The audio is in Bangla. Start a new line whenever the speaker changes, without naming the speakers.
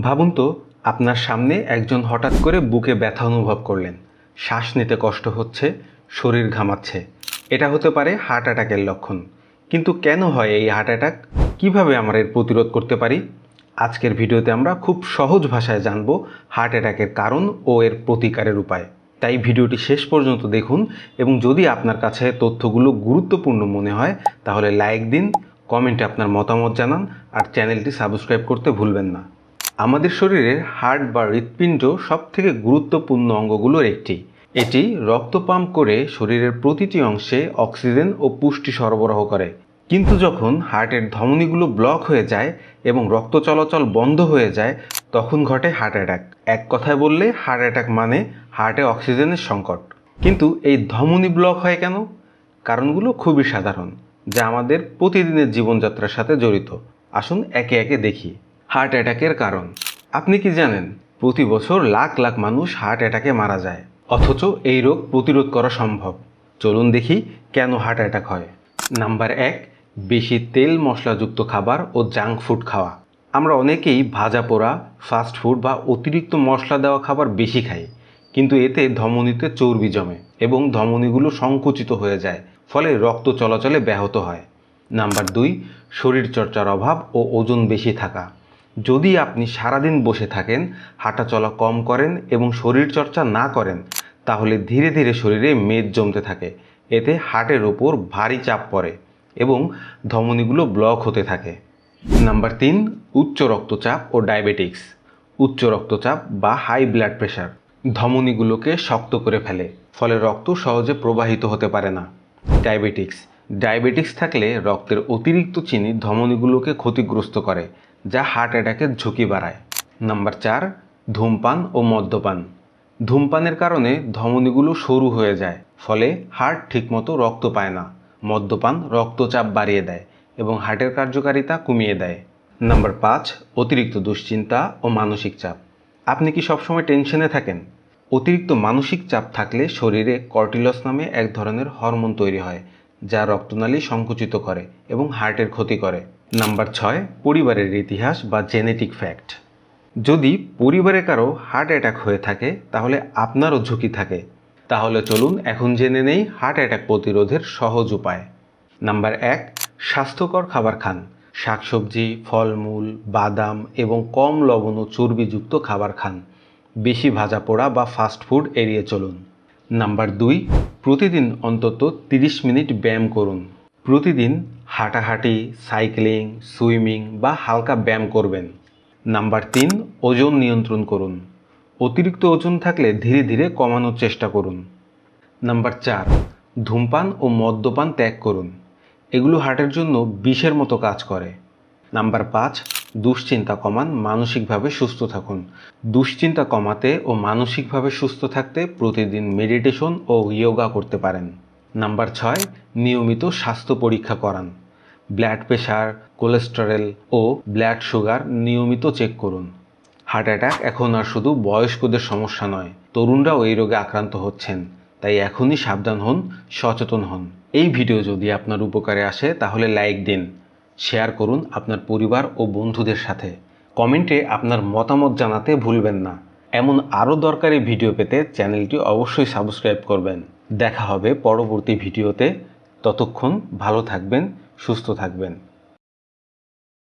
ভাবুন তো, আপনার সামনে একজন হঠাৎ করে বুকে ব্যথা অনুভব করলেন। শ্বাস নিতে কষ্ট হচ্ছে, শরীর ঘামাচ্ছে। এটা হতে পারে হার্ট অ্যাটাকের লক্ষণ। কিন্তু কেন হয় এই হার্ট অ্যাটাক? কীভাবে আমরা এর প্রতিরোধ করতে পারি? আজকের ভিডিওতে আমরা খুব সহজ ভাষায় জানব হার্ট অ্যাটাকের কারণ ও এর প্রতিকারের উপায়। তাই ভিডিওটি শেষ পর্যন্ত দেখুন এবং যদি আপনার কাছে তথ্যগুলো গুরুত্বপূর্ণ মনে হয়, তাহলে লাইক দিন, কমেন্টে আপনার মতামত জানান আর চ্যানেলটি সাবস্ক্রাইব করতে ভুলবেন না। আমাদের শরীরের হার্ট বা হৃৎপিণ্ড সব থেকে গুরুত্বপূর্ণ অঙ্গগুলোর একটি। এটি রক্ত পাম্প করে শরীরের প্রতিটি অংশে অক্সিজেন ও পুষ্টি সরবরাহ করে। কিন্তু যখন হার্টের ধমনীগুলো ব্লক হয়ে যায় এবং রক্ত চলাচল বন্ধ হয়ে যায়, তখন ঘটে হার্ট অ্যাটাক। এক কথায় বললে, হার্ট অ্যাটাক মানে হার্টে অক্সিজেনের সংকট। কিন্তু এই ধমনী ব্লক হয় কেন? কারণগুলো খুবই সাধারণ, যা আমাদের প্রতিদিনের জীবনযাত্রার সাথে জড়িত। আসুন একে একে দেখি। হার্ট অ্যাটাকের কারণ। আপনি কি জানেন, প্রতি বছর লাখ লাখ মানুষ হার্ট অ্যাটাকে মারা যায়। অথচ এই রোগ প্রতিরোধ করা সম্ভব। চলুন দেখি কেন হার্ট অ্যাটাক হয়। নাম্বার এক, বেশি তেল মশলাযুক্ত খাবার ও জাঙ্ক ফুড খাওয়া। আমরা অনেকেই ভাজা পোড়া, ফাস্ট ফুড বা অতিরিক্ত মশলা দেওয়া খাবার বেশি খাই। কিন্তু এতে ধমনীতে চর্বি জমে এবং ধমনীগুলো সংকুচিত হয়ে যায়, ফলে রক্ত চলাচলে ব্যাহত হয়। নাম্বার দুই, শরীরচর্চার অভাব ও ওজন বেশি থাকা। যদি আপনি সারাদিন বসে থাকেন হাঁটা চলা কম করেন এবং শরীরচর্চা না করেন, তাহলে ধীরে ধীরে শরীরে মেদ জমতে থাকে। এতে হার্টের ওপর ভারী চাপ পড়ে এবং ধমনীগুলো ব্লক হতে থাকে। নাম্বার তিন, উচ্চ রক্তচাপ ও ডায়াবেটিক্স। উচ্চ রক্তচাপ বা হাই ব্লাড প্রেশার ধমনীগুলোকে শক্ত করে ফেলে, ফলে রক্ত সহজে প্রবাহিত হতে পারে না। ডায়াবেটিক্স। ডায়াবেটিক্স থাকলে রক্তের অতিরিক্ত চিনি ধমনীগুলোকে ক্ষতিগ্রস্ত করে। যা হার্ট অ্যাটাকের ঝুঁকি বাড়ায়। নাম্বার চার, ধূমপান ও মদ্যপান। ধূমপানের কারণে ধমনীগুলো সরু হয়ে যায়, ফলে হার্ট ঠিকমতো রক্ত পায় না। মদ্যপান রক্তচাপ বাড়িয়ে দেয় এবং হার্টের কার্যকারিতা কমিয়ে দেয়। নাম্বার পাঁচ, অতিরিক্ত দুশ্চিন্তা ও মানসিক চাপ। আপনি কি সবসময় টেনশনে থাকেন? অতিরিক্ত মানসিক চাপ থাকলে শরীরে কর্টিলস নামে এক ধরনের হরমোন তৈরি হয়, যা রক্তনালী সংকুচিত করে এবং হার্টের ক্ষতি করে। নাম্বার ছয়, পরিবারের ইতিহাস বা জেনেটিক ফ্যাক্ট। যদি পরিবারে কারও হার্ট অ্যাটাক হয়ে থাকে, তাহলে আপনারও ঝুঁকি থাকে। তাহলে চলুন এখন জেনে নেই হার্ট অ্যাটাক প্রতিরোধের সহজ উপায়। নাম্বার এক, স্বাস্থ্যকর খাবার খান। শাকসবজি, ফলমূল, বাদাম এবং কম লবণ ও চর্বিযুক্ত খাবার খান। বেশি ভাজা পোড়া বা ফাস্ট ফুড এড়িয়ে চলুন। নাম্বার দুই, প্রতিদিন অন্তত 30 মিনিট ব্যায়াম করুন। প্রতিদিন হাঁটাহাঁটি, সাইক্লিং, সুইমিং বা হালকা ব্যায়াম করবেন। নাম্বার তিন, ওজন নিয়ন্ত্রণ করুন। অতিরিক্ত ওজন থাকলে ধীরে ধীরে কমানোর চেষ্টা করুন। নাম্বার চার, ধূমপান ও মদ্যপান ত্যাগ করুন। এগুলো হার্টের জন্য বিষের মতো কাজ করে। নাম্বার পাঁচ, দুশ্চিন্তা কমান, মানসিকভাবে সুস্থ থাকুন। দুশ্চিন্তা কমাতে ও মানসিকভাবে সুস্থ থাকতে প্রতিদিন মেডিটেশন ও ইয়োগা করতে পারেন। নাম্বার ছয়, নিয়মিত স্বাস্থ্য পরীক্ষা করান। ব্লাড প্রেশার কোলেস্টেরল ও ব্লাড সুগার নিয়মিত চেক করুন। হার্ট অ্যাটাক এখন আর শুধু বয়স্কদের সমস্যা নয়, তরুণরাও এই রোগে আক্রান্ত হচ্ছেন, তাই এখনই সাবধান হন, সচেতন হন। এই ভিডিও যদি আপনার উপকারে আসে, তাহলে লাইক দিন, শেয়ার করুন আপনার পরিবার ও বন্ধুদের সাথে। কমেন্টে আপনার মতামত জানাতে ভুলবেন না। এমন আরও দরকারি ভিডিও পেতে চ্যানেলটি অবশ্যই সাবস্ক্রাইব করবেন। দেখা হবে পরবর্তী ভিডিওতে। ততক্ষণ ভালো থাকবেন সুস্থ থাকবেন।